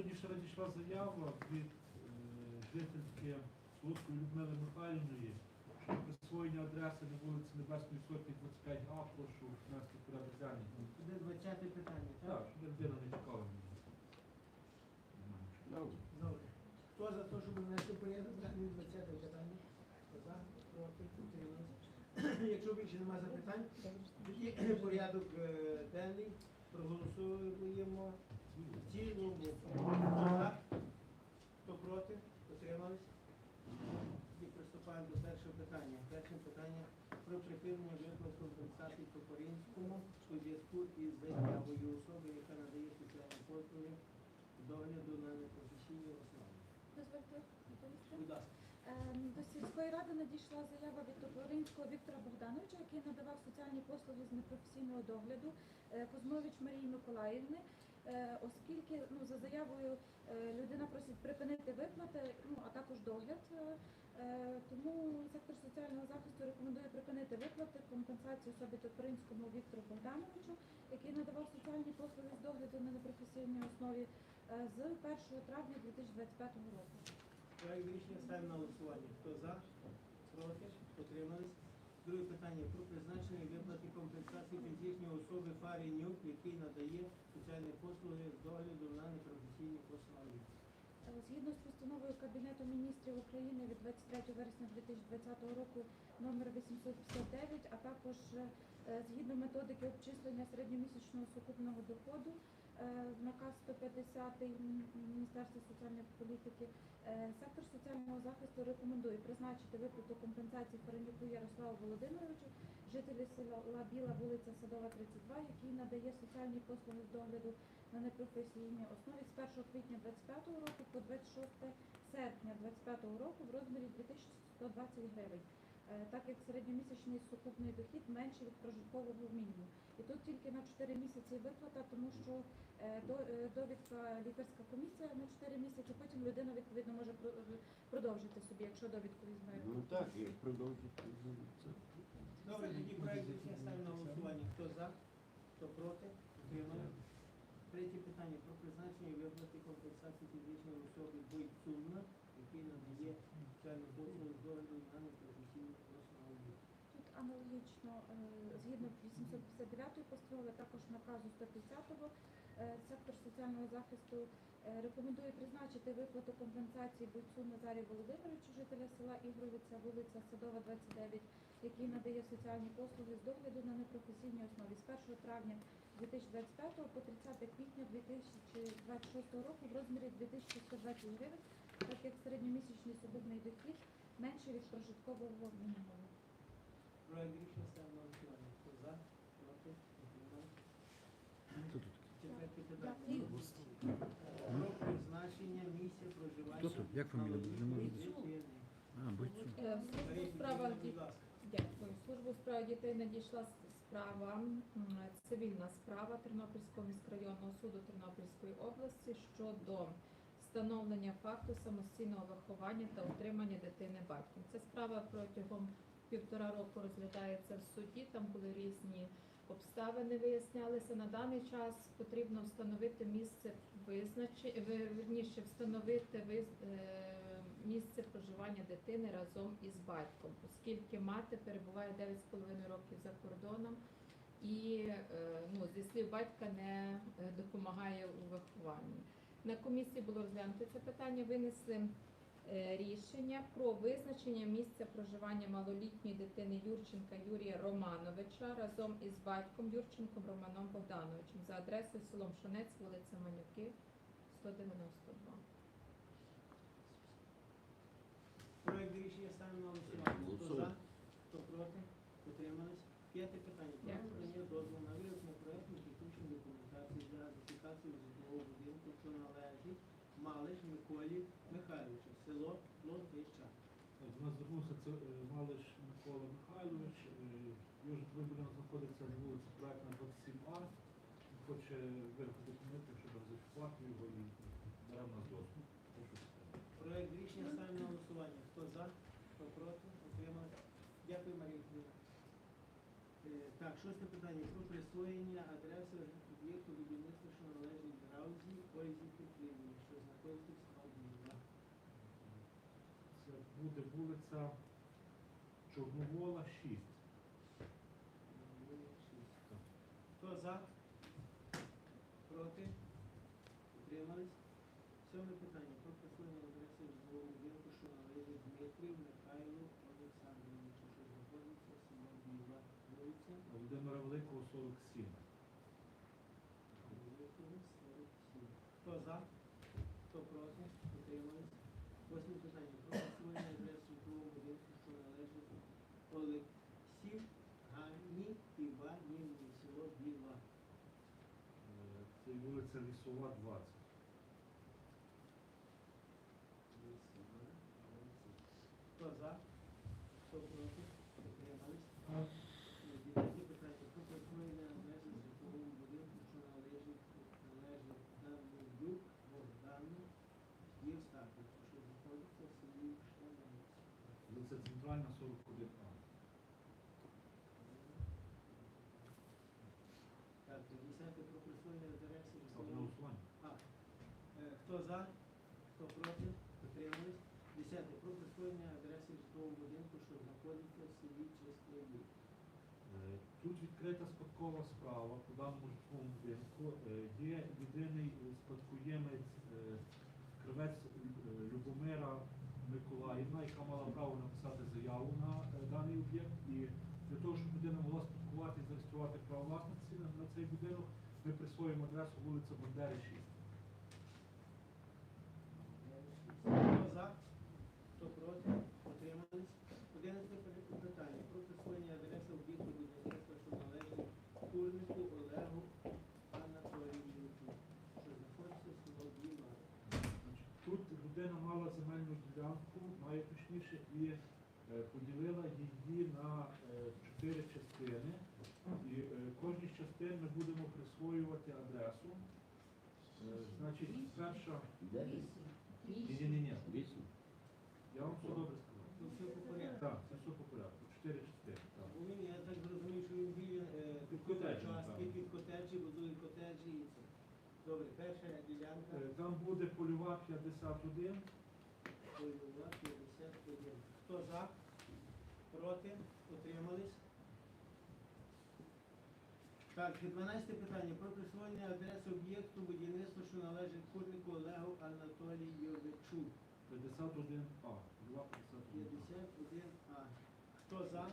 сьогодні ще надійшла заява від е, жительки Слуцької Людмили Михайлівної, що присвоєння адреси на вулиці Небесної Сотні 25А, прошу внести в порядок денний. Буде 20 питання, Так, так? щоб людина не чекала. Добре. Добре. Хто за те, щоб внести порядок денний 20 питання? За? Проти? Утримались? Якщо більше немає запитань, тоді порядок е, денний проголосуємо в цілому. За? Хто проти? Утримались? І приступаємо до першого питання. Перше питання про припинення виплат компенсацій Копоринському у зв'язку із заявою особи, яка надає соціальні послуги догляду на непрофесійній основі. Дозвольте відповісти. Будь ласка. Ем, До сільської ради надійшла заява від Топоринського Віктора Богдановича, який надавав соціальні послуги з непрофесійного догляду е, Кузьмович Марії Миколаївни, оскільки ну, за заявою е, людина просить припинити виплати, ну, а також догляд. е, е, Тому сектор соціального захисту рекомендує припинити виплати компенсації особі Топоринському Віктору Богдановичу, який надавав соціальні послуги з догляду на непрофесійній основі е, з 1 травня 2025 року. Проект рішення ставимо на голосування. Хто за? Проти? Утримались? Друге питання про призначення виплати компенсації фізичної особи Фарінюк, який надає соціальні послуги з догляду на непрофесійній основі. Е, Згідно з постановою Кабінету міністрів України від 23 вересня 2020 року номер 859, а також е, згідно методики обчислення середньомісячного сукупного доходу, наказ 150 М- Міністерства соціальної політики, е, сектор соціального захисту рекомендує призначити виплату компенсації Фаренюку Ярославу Володимировичу, жителі села Біла, вулиця Садова, 32, який надає соціальні послуги з догляду на непрофесійній основі з 1 квітня 2025 року по 26 серпня 2025 року в розмірі 2120 гривень. Е, Так як середньомісячний сукупний дохід менший від прожиткового мінімуму. І тут тільки на 4 місяці виплата, тому що е, е, довідка лікарська комісія на 4 місяці, потім людина відповідно може продовжити собі, якщо довідку візьме. Ну так, і продовжити. Добре, тоді проект рішення ставимо на голосування. Хто за? Хто проти? Утримали? Третє питання про призначення і виплати компенсації фізичної особи Бойцуна, який надає соціальні послуги з догляду на е, згідно 859 постанови, також наказу 150-го, е, сектор соціального захисту е, рекомендує призначити виплату компенсації бойцю Назарію Володимировичу, жителя села Ігровиця, вулиця Садова, 29, який надає соціальні послуги з догляду на непрофесійній основі з 1 травня 2025 по 30 квітня 2026 року в розмірі 2120 гривень, так як середньомісячний сукупний дохід менший від прожиткового мінімуму. Проект рішення ставимо на голосування. Хто за? Проти? Утримали? Тут? Четверте питання. Про призначення місця проживання. Хто тут? Як фамілія? Не можу. А. Е, службу у справах Петрівна, будь дітей. ласка. Дякую. Службу у справах дітей надійшла справа, м, цивільна справа Тернопільського міськрайонного суду Тернопільської області щодо встановлення факту самостійного виховання та утримання дитини батьком. Ця справа протягом півтора року розглядається в суді. Там були різні обставини, вияснялися. На даний час потрібно встановити місце визначення, встановити виз- е, місце проживання дитини разом із батьком, оскільки мати перебуває 9,5 років за кордоном і е, ну, зі слів батька не е, допомагає у вихованні. На комісії було розглянуто це питання, винесли рішення про визначення місця проживання малолітньої дитини Юрченка Юрія Романовича разом із батьком Юрченком Романом Богдановичем за адресою селом Шонець, вулиця Манюки, 192. Проект рішення ставимо на голосування. Хто за? Хто проти? Утримались? П'яте питання. Про надання дозволу на виробну проєктну технічну документацію для газифікації житлового будинку, що належить Малиш Миколі. До нас звернувся це е, Малиш Микола Михайлович. е, Його житловий будинок знаходиться на вулиці Проектна 27А. Хоче виробити документи, щоб розрахувати його і в нас доступ. Проект рішення ставимо на голосування. Хто за? Хто проти? Утримались? Дякую, Марія Петрівна. Е, Так, шосте питання про присвоєння адреси об'єкту будівництва, що належить Граузі Ользі Петрівні, що знаходиться. Це буде вулиця Чорновола, 6. Хто за? Проти? Утримались? Сьоме питання. Про присвоєння адреси житлового будинку, що належить Дмитрію Михайлу Олександровичу, що знаходиться в село Біла. Вулиця Володимира Великого, 47. Великого, 47. Хто за? Хто проти? Утримались? Восьме питання. Про присвоєння адреси житлового будинку, що належить Олексів Ганні Іванівні, село Біла. Е, Це вулиця Лісова, 20. Хто за? Хто проти? Утримались? Дев'яте питання. Про присвоєння адреси житлового будинку, що належить належить Данилюк Богдану є що знаходиться в селі Штанець. Вулиця Центральна, 41А. Так, десяте про присвоєння адреси Ставте на житлового голосування. А, е, хто за? Хто проти? Утримались? Десяте про присвоєння адреси житлового будинку, що знаходиться в селі Чесний Е, Тут відкрита спадкова справа по даному житловому будинку. Е, Є єдиний спадкоємець е, кривець е, Любомира Миколаївна, яка мала право написати заяву на даний об'єкт. І для того, щоб людина могла спадкувати і зареєструвати право власності на, на цей будинок, ми присвоїмо адресу вулиця Бандери 6. Хто за? Хто проти? Утримались? Одинадцяте пи- питання. Про присвоєння адреси об'єкту будівництва, що належить курнику Олегу Анатолійовичу, що знаходиться в село Діма. Тут людина мала земельну ділянку, має точніше, і е, поділила її на е, чотири частини. І е, кожній з частин ми будемо присвоювати адресу. Значить, перша. Ні, ні, ні. Вісім. Я вам все добре сказав. Ну, все по порядку. Так, це все по порядку. Чотири частини. Так. Він, я так зрозумів, що він біля е, Під котеджі, будує котеджі і це. Добре, перша ділянка, Е, Там буде польова 51. польова 51. Хто за? Проти? Утримались? Так, 12 питання. Про присвоєння адреси об'єкту будівництва, що належить курнику Олегу Анатолійовичу. 51А. Польова 51. 51А. Хто за?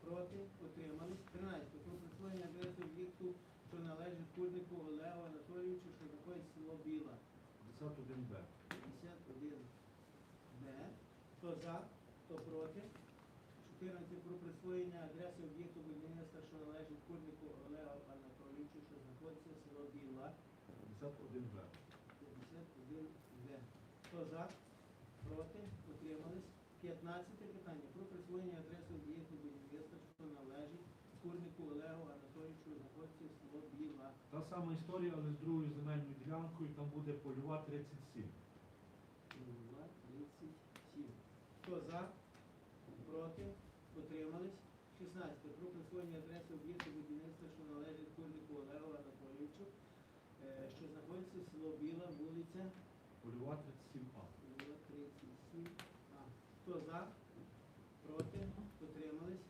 Проти? Утримались? 13. Про присвоєння адреси об'єкту, що належить курнику Олегу Анатолійовичу, що знаходиться село Біла. 51Б. 51Б. Хто за? Хто проти? 14. Про присвоєння адреси об'єкту будівництва, що належить курнику Олегу Анатолійовичу, що знаходиться село Біла. 51Б. 51Б. Хто за? Проти? Утримались? 15 питання. Про присвоєння адреси об'єкту будівництва, що належить курнику Олегу Анатолійовичу, знаходиться в село Біла. Та сама історія, але з другою земельною ділянкою, там буде польова 37. 37. Хто за? Проти? Утримались? 16. Про присвоєння адреси об'єкту будівництва, що належить курнику Олегу Анатолійовичу, е, що знаходиться село Біла, вулиця Польова 37А. Була 37. А. Хто за? Проти? Утримались?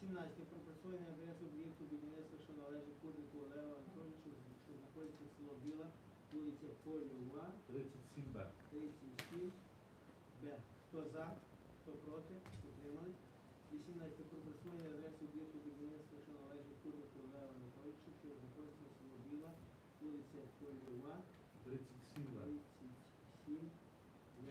17. Про присвоєння адреси об'єкту будівництва, що належить курнику Олегу Анатолійовичу, що знаходиться село Біла, вулиця Польова, 37Б. 37 Б. Хто за? Хто проти? Утримались? 18. Про присвоєння адреси об'єкту будівництва, що належить курнику Олегу Анатолійовичу, що знаходиться в село Біла, вулиця Польова, 37Б. 37 Б.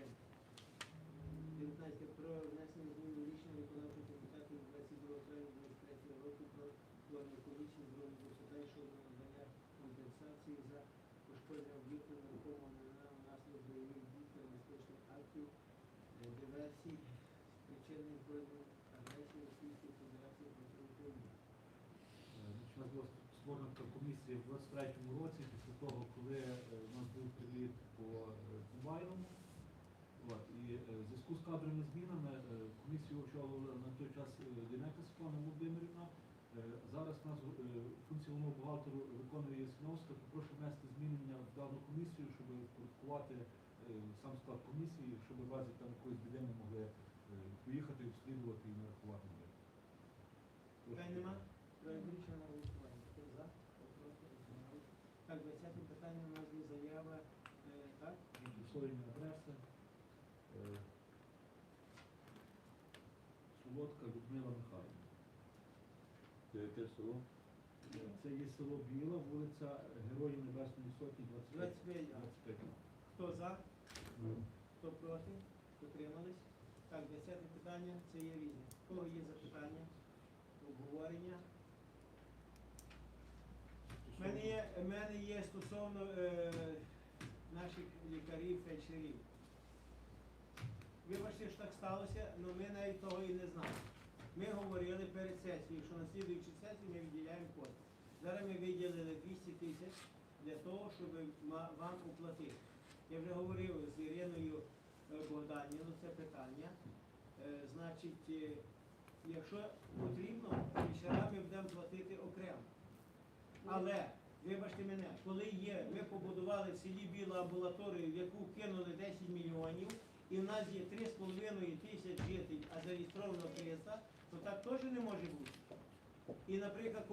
19. Про внесення змін до рішення виконавчого комітету від 22 травня 23 року про створення комісії з розвитку питань щодо надання компенсації за пошкодження об'єкту нерухомого майна внаслідок бойових дій терористичних актів, диверсій, спричинених проявом агресії Російської Федерації проти України. У нас була створена комісія в 23-му році, після того, коли е, у нас був приліт по е, і е, в зв'язку з кадровими змінами комісію очолила на той час Дінека Світлана Володимирівна. Зараз нас функцію головного бухгалтеру виконує Ясиновська. Прошу внести змінення в дану комісію, щоб впорядкувати сам склад комісії, щоб в разі там якоїсь біди ми могли е, поїхати, обслідувати і нарахувати. Питань нема? Проект на голосування. Хто за? Хто проти? Так, 20 питання у нас є заява, е, так? Присвоєння адреси. е, Солодка Людмила Михайлівна. Це яке село? Це є село Біла, вулиця Героїв Небесної Сотні, 25. 25. 25. Хто за? Хто проти? Утримались? Так, 10 питання, це є різне. Кого є запитання? Обговорення? У мене є, мене є стосовно е, наших лікарів, фельдшерів. Вибачте, що так сталося, але ми навіть того і не знали. Ми говорили перед сесією, що на слідуючій сесії ми виділяємо кошти. Зараз ми виділили 200 тисяч для того, щоб вам оплатити. Я вже говорив з Іриною е, Богданівною це питання. Е, Значить, е, якщо потрібно, фельдшерам ми будемо платити окремо. Але, вибачте мене, коли є, ми побудували в селі Біла амбулаторію, в яку кинули 10 мільйонів, і в нас є 3,5 тисяч жителів, а зареєстровано 300, то так теж не може бути. І, наприклад,